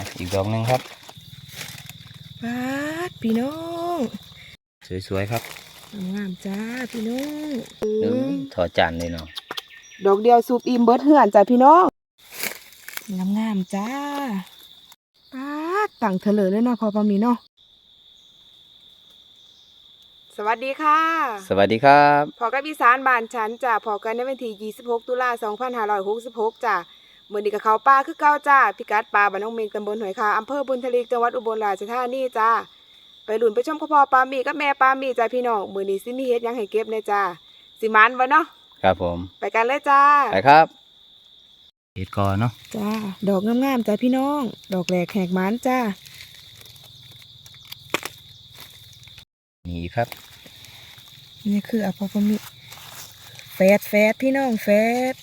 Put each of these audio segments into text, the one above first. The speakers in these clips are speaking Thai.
อะอีกดอกหนึ่งครับปาดพี่น้อง สวยๆครับงามๆจ้าพี่น้องหนึ่งถอดจานเลยเนาะดอกเดียวสูบอิ่มเบิดเหือนจ้าพี่น้องงามๆจ้าปาดตั้งเถลอเลยเนาะพอปามีเนาะสวัสดีค่ะ สวัสดีครับ พอกับอีสานบ้านฉันจ้ะพอกันในวันที่ 26 ตุลา2566จ้ะมื้อนี้ก็เข้าป่าคือเก่าจ้าพิกัดป่าบ้านน้องเมงตำบลหอยคาอำเภอบุญทลีจังหวัดอุบลราชธานีจ้าไปหลุนไปชมพ่อพ่อปามีกับแม่ปามีจ้าพี่น้องมื้อนี้สิมีเฮ็ดหยังให้เก็บแน่จ้าสิมันบ่เนาะครับผม ไปกันเลยจ้าไปครับเห็ดกอเนาะจ้าดอกงามๆจ้าพี่น้อง ดอกแหลกแหกมันจ้านี่ครับ นี่คืออะพอปามีแฟดแฟดพี่น้องแฟด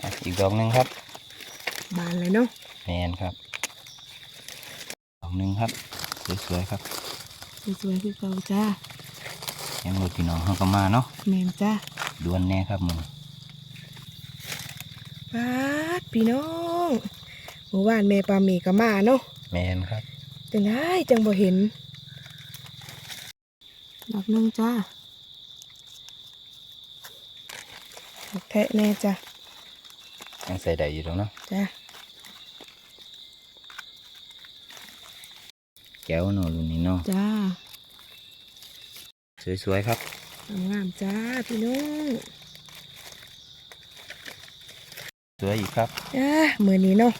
อะอีก ดอกหนึ่งครับ บานเลยเนาะแมนครับ ดอกหนึ่งครับ สวยๆครับ สวยๆคือเก่าจ้ายังหลุดพี่น้องเขาก็มาเนาะแมนจ้าดวนแน่ครับมึงปาดพี่น้องเมื่อวานแม่ปามีก็มาเนาะแมนครับจังได้จังบ่เห็น ดอกหนึงจ้าดอกแทะแน่จ้า ยังใส่ได้อยู่ตรงเนาะจ้าแก้วเนาะรุ่นนี้เนาะจ้าสวยๆครับงามๆจ้าพี่น้องสวยอีกครับจ้ามือนี้เนาะ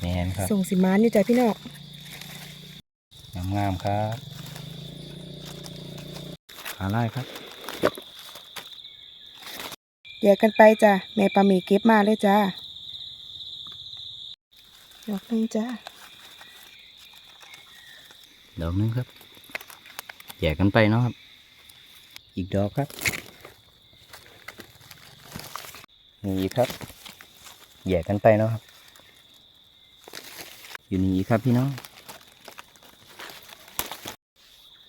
แมนครับส่งสิมานอยู่จ้าพี่น้องงามๆครับหาไล่ครับแยกกันไปจ้าแม่ปลาหมีเก็บมาเลยจ้า ดอกหนึงจ้าดอกหนึงครับแยกกันไปเนาะครับ อีกดอกครับนี่อีกครับแยกกันไปเนาะครับ อยู่นี่อีกครับพี่น้อง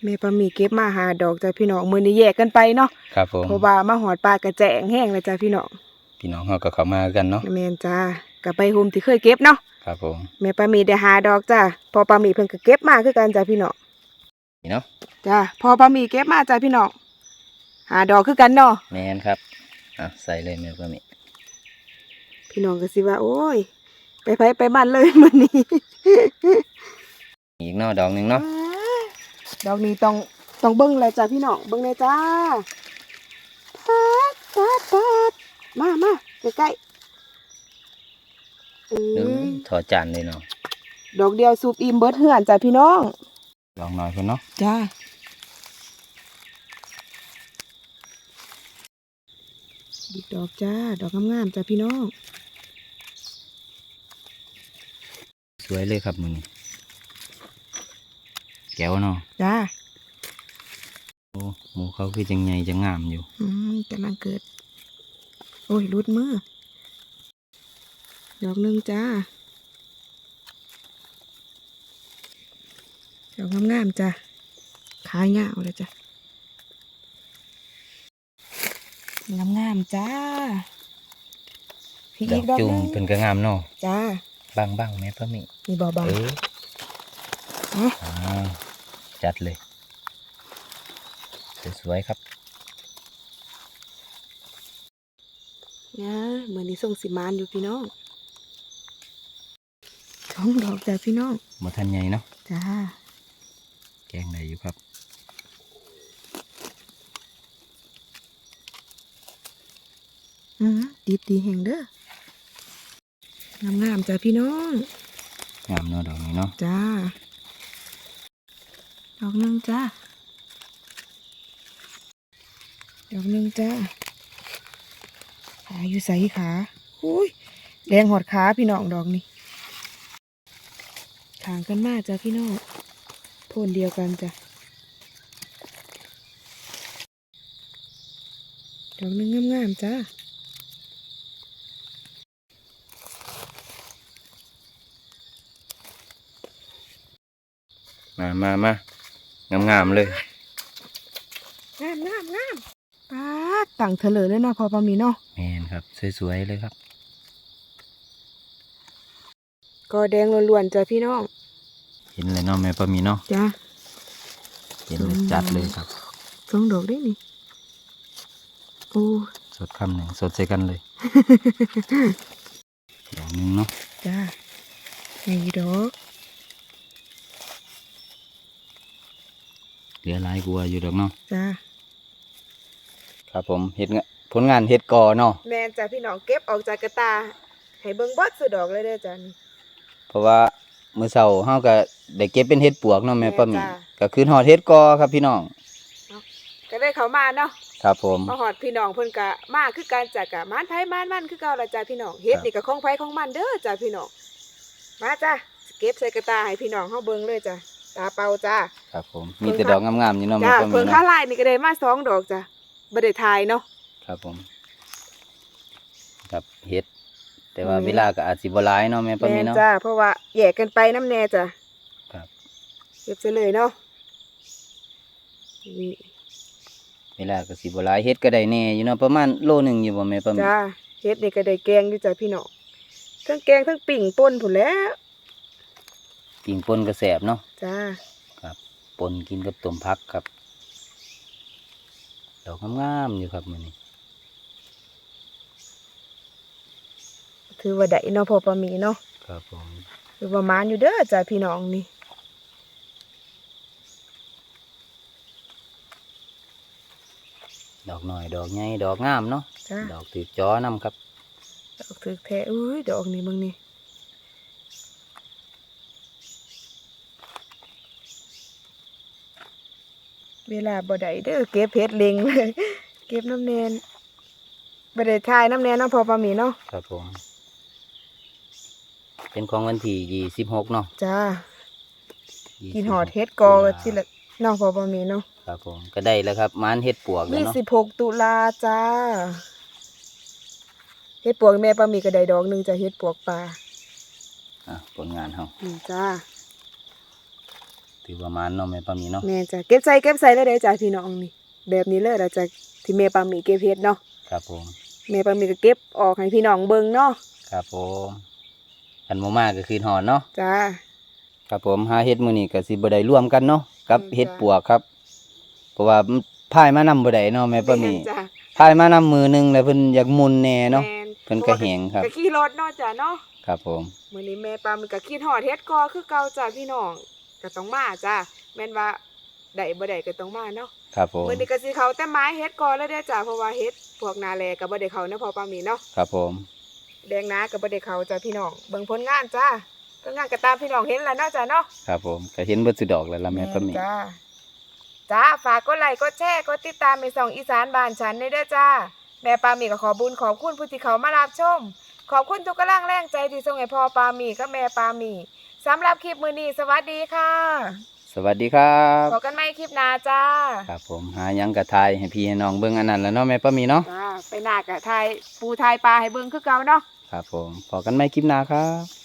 แม่ปลาหมีเก็บมาหาดอกจ้าพี่น้องมือนี้แยกกันไปเนาะครับผมเพราะว่ามาหอดปลากระแจงแห้งเลยจ้าพี่น้องพี่น้องเขาก็เข้ามากันเนาะแม่นจ้ากลับไปโฮมที่เคยเก็บเนาะ ครับผมแม่ปลาหมีได้หาดอกจ้าพอปลาหมีเพิ่นก็เก็บมาคือกันจ้าพี่น้องนี่เนาะจ้าพอปลาหมีเก็บมาจ้าพี่น้องหาดอกคือกันเนาะแมนครับอะใส่เลยแม่ก็มีพี่น้องก็สิว่า โอ้ย ไปไผไปบ้านเลยมื้อนี้ อีกเนาะดอกหนึ่งเนาะดอกนี้ต้องต้องเบิ้งเลยจ้าพี่น้องเบิ้งเลยจ้าปัดปัดปัดมามาใกล้ๆอืหนึ่งม ถอดจานเลยเนาะดอกเดียวสูบอิ่มเบิดเหือนจ้าพี่น้อง ลองหน่อยเพื่อนเนาะจ้าดีดอกจ้า ดอกงามๆจ้าพี่น้อง สวยเลยครับมึงแก้วเนาะจ้าโอ้หมูเขาคือจังไงจังงามอยู่ อืมกำลังเกิด โอ้ยรุดมือ ดอกหนึ่งจ้า ดอกงามๆจ้ะขายงาวเลยจ้ะงามๆจ้าพี่ดอีอกกดอกจุ่หมนึงเป็นกระงามเนาะจ้าบางบางๆแม่พ่อมีมีเบาเออๆอะอ่าจัดเลย สวยๆครับนะเหมือนนี้ส่งสิมานอยู่พี่น้องท้ องดอกจ้ะพี่น้องมาทันใหญ่เนาะจ้าแกงได้อยู่ครับอืมดีดีแห่งเด้องามๆจ้ะพี่น้องงามเนาะดอกนี้เนาะจ้าดอกหนึ่งจ้าดอกหนึ่งจ้าขาอยู่ใส่ขาอุ้ยแดงหอดขาพี่น้องดอกนี้ ขางกันมากจ้ะพี่น้องโทนเดียวกันจ้ะดอกหนึ่งงามๆจ้ามามามางามๆเลย งามงามงามป๊าดต่างเถลอเลยเนาะพอปามีเนาะแมนครับ สวย ๆ เลยครับ ก็แดงล้วนๆจ้ะพี่น้อง เห็นเลยเนาะแม่ป้ามีเนาะจ้าเห็นเลยจัดเลยครับสองดอกได้นี่โอ้สดคำหนึ่งสดใส่กันเลยดอกหนึงเนาะจ้านี่ดอกเหลือหลายกลัวาอยู่ดอกเนาะจ้าครับผมเฮ็ดงะผลงานเฮ็ดกอเนาะแมนจ้ะพี่น้องเก็บออกจากกระตาให้เบิ่งบดสุดดอกเลยเด้อจ้ะนี่ เพราะว่ามื้อเช้าเฮาก็ได้เก็บเป็นเฮ็ดปวกเนาะแม่ป้ามีแม่จ้ะก็คือฮอดเฮ็ดกอครับพี่น้อง ก็ได้เขามาเนาะครับผมมาหอดพี่น้องเพิ่นก็มาคือการจัดกะมานไผมานมันคือเก่าละจ้ะพี่น้องเฮ็ดครับนี่ก็ของไผของมันเด้อจ้ะพี่น้องมาจ้ะเก็บใส่กระตาให้พี่น้องเฮาเบิ่งเลยจ้ะตาเปล่าจ้าครับผมมีแต่ดอกงามๆอยู่เนาะแม่จ้าป้ามีเพิ่งเนาะค่าลายนี่ก็ได้มาสองดอกจ้ะบ่ได้ทายเนาะครับผม ครับเฮ็ด แต่ว่าอืมเวลาก็อาจสิบ่หลายเนาะแม่ป้ามีแม่นเนาะ จ้าเพราะว่าแยกกันไปน้ำแน่จ้ะครับ เก็บซะเลยเนาะนี่เวลาก็สิบ่หลายเฮ็ดก็ได้แน่อยู่เนาะประมาณโลหนึงอยู่บ่แม่ป้ามีจ้าเฮ็ดนี่ก็ได้แกงอยู่จ้ะพี่น้องทั้งแกงทั้งปิ่งป่นพุ่นแหล้วปิ่งป่นก็แซ่บเนาะจ้าครับป่นกินกับต้มผักครับดอกงามๆอยู่ครับมื้อนี้ ถือว่าได้เนาะพอประมีเนาะครับผมถือว่ามานอยู่เด้อจ้ะพี่น้องนี่ดอกหน่อยดอกใหญ่ดอกงามเนาะจ้าดอกถือจ้อนํครับ ดอกถือแท้อุ้ยดอกนี่มึงนี่เวลาบ่ได้เด้อเก็บเพชรเล็งเลย เก็บน้ำแนนบ่ได้ทายน้ำแนนเนาะพอประมีเนาะครับผม เป็นของวันที่ยี่สิบหกเนาะจ้า26กินหอดเฮ็ดกอที่ละเนาะพอประมีเนาะครับผมก็ได้แล้วครับมันเฮ็ดปวกแล้วยี่เนาะสิบหกตุลาจ้าเฮ็ดปวกแม่ปลาหมีกระไดดอกหนึ่งจะเฮ็ดปวกปลาอะผลงานเฮานี่จ้าถือว่ามันเนาะแม่ป้ามีเนาะแม่จ้าเก็บใส่เก็บใส่เลยเด้อจ้าพี่น้องนี่แบบนี้เลยเราจะที่แม่ปลาหมีเก็บเฮ็ดเนาะครับผมแม่ปลาหมีก็เก็บออกให้พี่น้องเบิ่งเนาะครับผม คันบ่มากก็คือหอนเนาะจ้า ครับผมหาเฮ็ดมื้อนี้ก็สิบ่ได้ร่วมกันเนาะกับอืมเฮ็ดจ้ะปวกครับ เพราะว่ามันพายมานำบ่ได้เนาะแม่ป้ามีจ้าพายมานำมือหนึงแล้วเพิ่นอยากหมุนแน่เนาะแม่เพิ่นก็แหงครับก็ขี่รถเนาะจ้าเนาะครับผมมื้อนี้แม่ปลาหมีก็คิดฮอดเฮ็ดกอคือเก่าจ้าพี่น้องก็ต้องมาจ้าแม่นว่าได้บ่ได้ก็ต้องมาเนาะครับผมมื้อนี้ก็สิเขาแต่ไม้เฮ็ดกอแล้วเด้อจ้าเพราะว่าเฮ็ดพวกนาแลก็บ่ได้เขาเนาะพอปลาหมีเนาะครับผม แดงนากับบ่ได้เขาจ้าพี่น้องเบิ่งผลงานจ้าผลงานก็ตามพี่น้องเห็นแล้วเนาะจ้าเนาะครับผมก็เห็นเบิดสุดดอกแล้วล่ะแม่ป้ามีจ้าจ้าฝากกดไลค์กดแชร์กดติดตามในสองอีสานบ้านฉันด้วยเด้อจ้า แม่ปามีก็ขอบุญขอบคุณผู้ที่เขามารับชม ขอบคุณทุกกำลังแรงใจที่ส่งให้พ่อปามีกับแม่ปามีสำหรับคลิปมื้อนี้สวัสดีค่ะ สวัสดีครับพบกันใหม่คลิปหน้าจ้า ครับผมหาหยังกะทายให้พี่ให้น้องเบิ่งอันนั้นแล้วเนาะแม่ป้ามีเนาะจ้าไปหน้ากะทายปูทายปลาให้เบิ่งคือเก่าเนาะ ครับผมพอกันใหม่คลิปหน้าครับ